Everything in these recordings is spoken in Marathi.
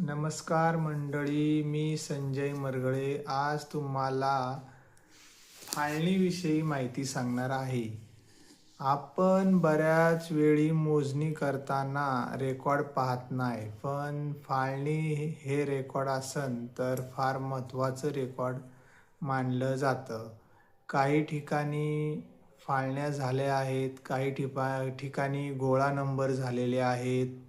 नमस्कार मंडळी मी संजय मरगळे. आज तुम्हाला फाळणीविषयी माहिती सांगणार आहे. आपण बऱ्याच वेळी मोजणी करताना रेकॉर्ड पाहत नाही पण फाळणी हे रेकॉर्ड असन तर फार महत्त्वाचं रेकॉर्ड मानलं जातं. काही ठिकाणी फाळण्या झाल्या आहेत काही ठिपा ठिकाणी गोळा नंबर झालेले आहेत.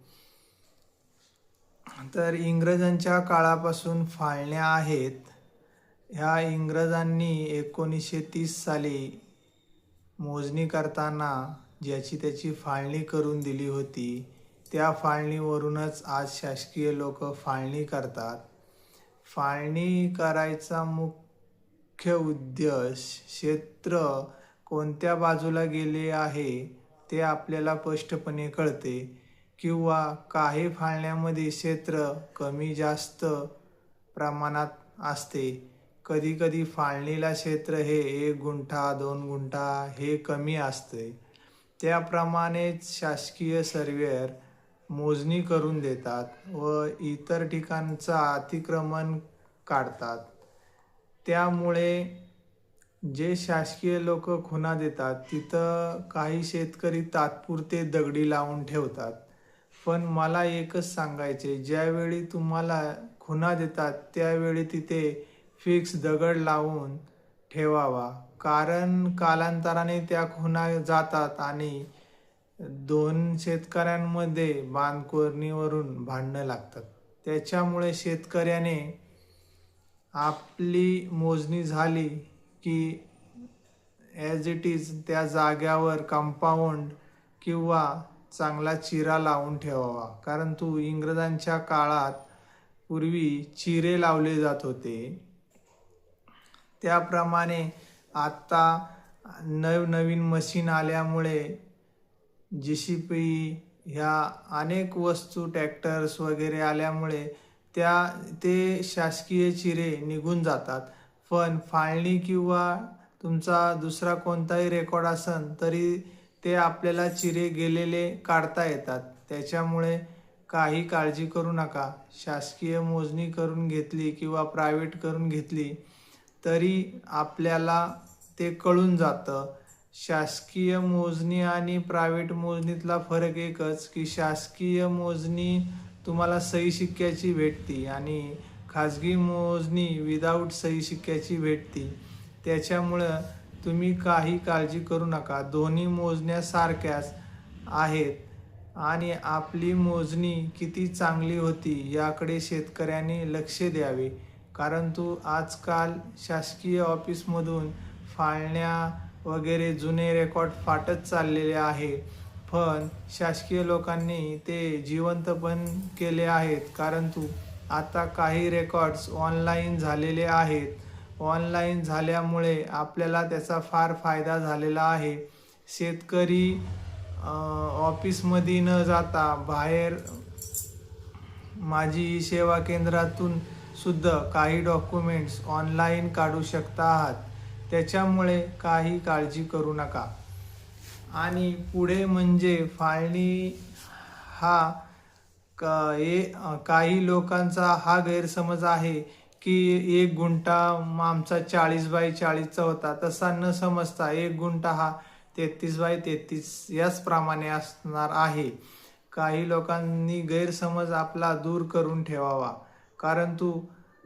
तर इंग्रजांच्या काळापासून फाळण्या आहेत. ह्या इंग्रजांनी एकोणीसशे तीस साली मोजणी करताना ज्याची त्याची फाळणी करून दिली होती त्या फाळणीवरूनच आज शासकीय लोक फाळणी करतात. फाळणी करायचा मुख्य उद्देश क्षेत्र कोणत्या बाजूला गेले आहे ते आपल्याला स्पष्टपणे कळते. किंवा काही फाळण्यामध्ये क्षेत्र कमी जास्त प्रमाणात असते. कधी कधी फाळणीला क्षेत्र हे एक गुंठा दोन गुंठा हे कमी असते. त्याप्रमाणेच शासकीय सर्वेअर मोजणी करून देतात व इतर ठिकाणचं अतिक्रमण काढतात. त्यामुळे जे शासकीय लोक खुना देतात तिथं काही शेतकरी तात्पुरते दगडी लावून ठेवतात. पण मला एकच सांगायचे ज्यावेळी तुम्हाला खुना देतात त्यावेळी तिथे फिक्स दगड लावून ठेवावा. कारण कालांतराने त्या खुना जातात आणि दोन शेतकऱ्यांमध्ये बांधकोरणीवरून भांडणं लागतात. त्याच्यामुळे शेतकऱ्याने आपली मोजणी झाली की ॲज इट इज त्या जाग्यावर कंपाऊंड किंवा चांगला चिरा लावून ठेवावा. कारण तू इंग्रजांच्या काळात पूर्वी चिरे लावले जात होते. त्याप्रमाणे आत्ता नवनवीन मशीन आल्यामुळे जी सी पी ह्या अनेक वस्तू टॅक्टर्स वगैरे आल्यामुळे त्या ते शासकीय चिरे निघून जातात. पण फाळणी किंवा तुमचा दुसरा कोणताही रेकॉर्ड असन तरी ते आपल्याला चिरे गेलेले काढता येतात. त्याच्यामुळे काही काळजी करू नका. शासकीय मोजणी करून घेतली किंवा प्रायव्हेट करून घेतली तरी आपल्याला ते कळून जातं. शासकीय मोजणी आणि प्रायव्हेट मोजणीतला फरक एकच की शासकीय मोजणी तुम्हाला सही शिक्क्याची भेटती आणि खाजगी मोजणी विदाऊट सही शिक्क्याची भेटती. त्याच्यामुळं तुम्ही काही काळजी करू नका. दोन्ही मोजण्यासारख्याच आहेत. आणि आपली मोजणी किती चांगली होती याकडे शेतकऱ्यांनी लक्ष द्यावे. कारण तू आजकाल शासकीय ऑफिसमधून फाळण्या वगैरे जुने रेकॉर्ड फाटत चाललेले आहे. पण शासकीय लोकांनी ते जिवंत पण केले आहेत. कारण तू आता काही रेकॉर्ड्स ऑनलाईन झालेले आहेत. ऑनलाईन झाल्यामुळे आपल्याला त्याचा फार फायदा झालेला आहे. शेतकरी ऑफिसमध्ये न जाता बाहेर माझी सेवा केंद्रातून सुद्धा काही डॉक्युमेंट्स ऑनलाईन काढू शकता आहात. त्याच्यामुळे काही काळजी करू नका. आणि पुढे म्हणजे फाळणी हा का ए काही लोकांचा हा गैरसमज आहे की एक गुंठा आमचा चाळीस बाय चाळीसचा होता तसा न समजता एक गुंठा हा तेहतीस बाय तेहतीस याच प्रमाणे असणार आहे. काही लोकांनी गैरसमज आपला दूर करून ठेवावा. कारण तू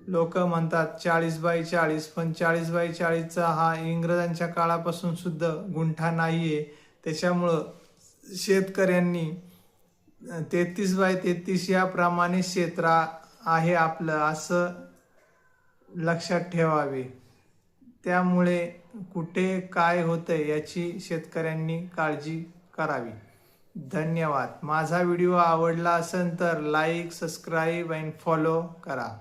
लोक म्हणतात चाळीस बाय चाळीस पण चाळीस बाय चाळीसचा हा इंग्रजांच्या काळापासून सुद्धा गुंठा नाही आहे त्याच्यामुळं शेतकऱ्यांनी तेहतीस बाय तेहतीस याप्रमाणे क्षेत्र आहे आपलं असं लक्षात ठेवावे. त्यामुळे कुठे काय होतं याची शेतकऱ्यांनी काळजी करावी. धन्यवाद. माझा व्हिडिओ आवडला असेल तर लाईक सबस्क्राईब अँड फॉलो करा.